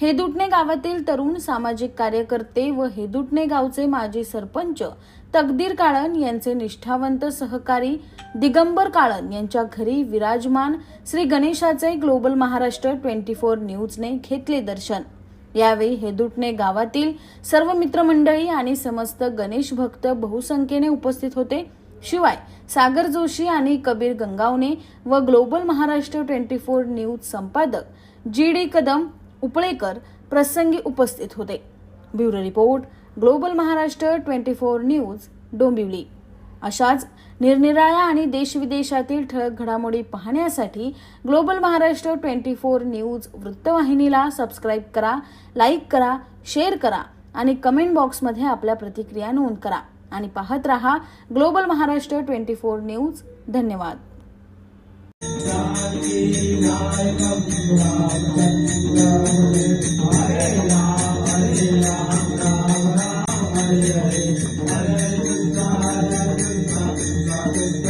हेदुटणे गावातील तरुण सामाजिक कार्यकर्ते व हेदुटणे गावचे माजी सरपंच तकदीर काळन यांचे निष्ठावंत सहकारी दिगंबर काळन यांच्या घरी विराजमान श्री गणेशाचे ग्लोबल महाराष्ट्र ट्वेंटी फोर न्यूजने घेतले दर्शन. यावेळी हेदुटणे गावातील सर्व मित्रमंडळी आणि समस्त गणेश भक्त बहुसंख्येने उपस्थित होते. शिवाय सागर जोशी आणि कबीर गंगावणे व global Maharashtra twenty four news संपादक जी डी कदम उपळेकर प्रसंगी उपस्थित होते. Bureau report global Maharashtra twenty four news Dombivli. अशाच निरनिराळ्या आणि देशविदेशातील ठळक घडामोडी पाहण्यासाठी global Maharashtra twenty four news वृत्तवाहिनीला सबस्क्राईब करा लाईक करा शेअर करा आणि कमेंट बॉक्समध्ये आपल्या प्रतिक्रिया नोंद करा. आणि पाहत रहा global Maharashtra twenty four news. धन्यवाद. Hallelujah.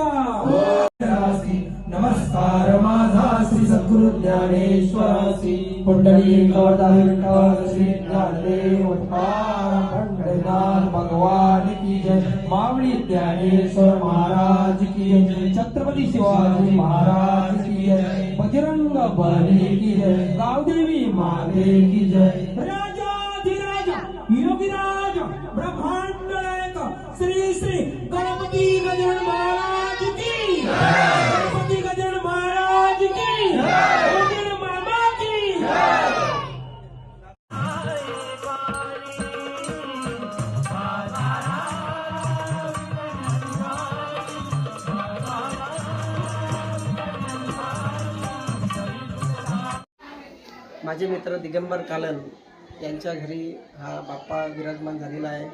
बाप्पा नमस्कार माझा श्री ज्ञानेश्वरासी ज्ञानदेव पंढरीनाथ भगवान की जय। मावळी ज्ञानेश्वर महाराज की जय। छत्रपती शिवाजी महाराज की जय। बजरंग बली की जय। गावदेवी माते की जय। राजाधिराज योगीराज माझे मित्र दिगंबर कालन यांच्या घरी हा बाप्पा विराजमान झालेला आहे.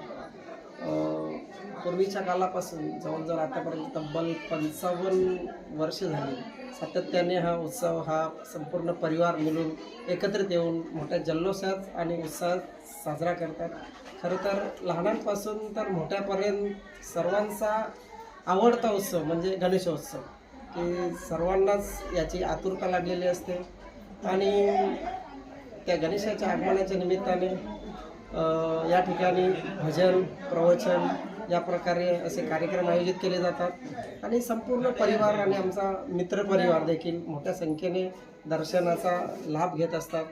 पूर्वीच्या कालापासून जवळजवळ आतापर्यंत तब्बल पंचावन्न वर्ष झाली. सातत्याने हा उत्सव हा संपूर्ण परिवार मिळून एकत्रित येऊन मोठ्या जल्लोषात आणि उत्साहात साजरा करतात. खरं तर लहानांपासून तर मोठ्यापर्यंत सर्वांचा आवडता उत्सव म्हणजे गणेशोत्सव की सर्वांनाच याची आतुरता लागलेली असते. आणि त्या गणेशाच्या आगमनाच्या निमित्ताने या ठिकाणी भजन प्रवचन या प्रकारे असे कार्यक्रम आयोजित केले जातात. आणि संपूर्ण परिवार आणि आमचा मित्रपरिवार देखील मोठ्या संख्येने दर्शनाचा लाभ घेत असतात.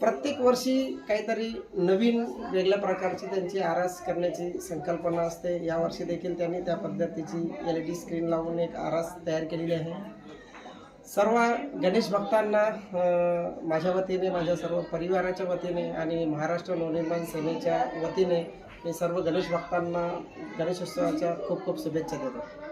प्रत्येक वर्षी काहीतरी नवीन वेगळ्या प्रकारची त्यांची आरास करण्याची संकल्पना असते. यावर्षी देखील त्यांनी त्या पद्धतीची एल ई डी स्क्रीन लावून एक आरास तयार केलेली आहे. सर्व गणेश भक्तांना माझ्या वतीने माझ्या सर्व परिवाराच्या वतीने आणि महाराष्ट्र नवनिर्माण सेनेच्या वतीने मी सर्व गणेश भक्तांना गणेशोत्सवाच्या खूप खूप शुभेच्छा देतो.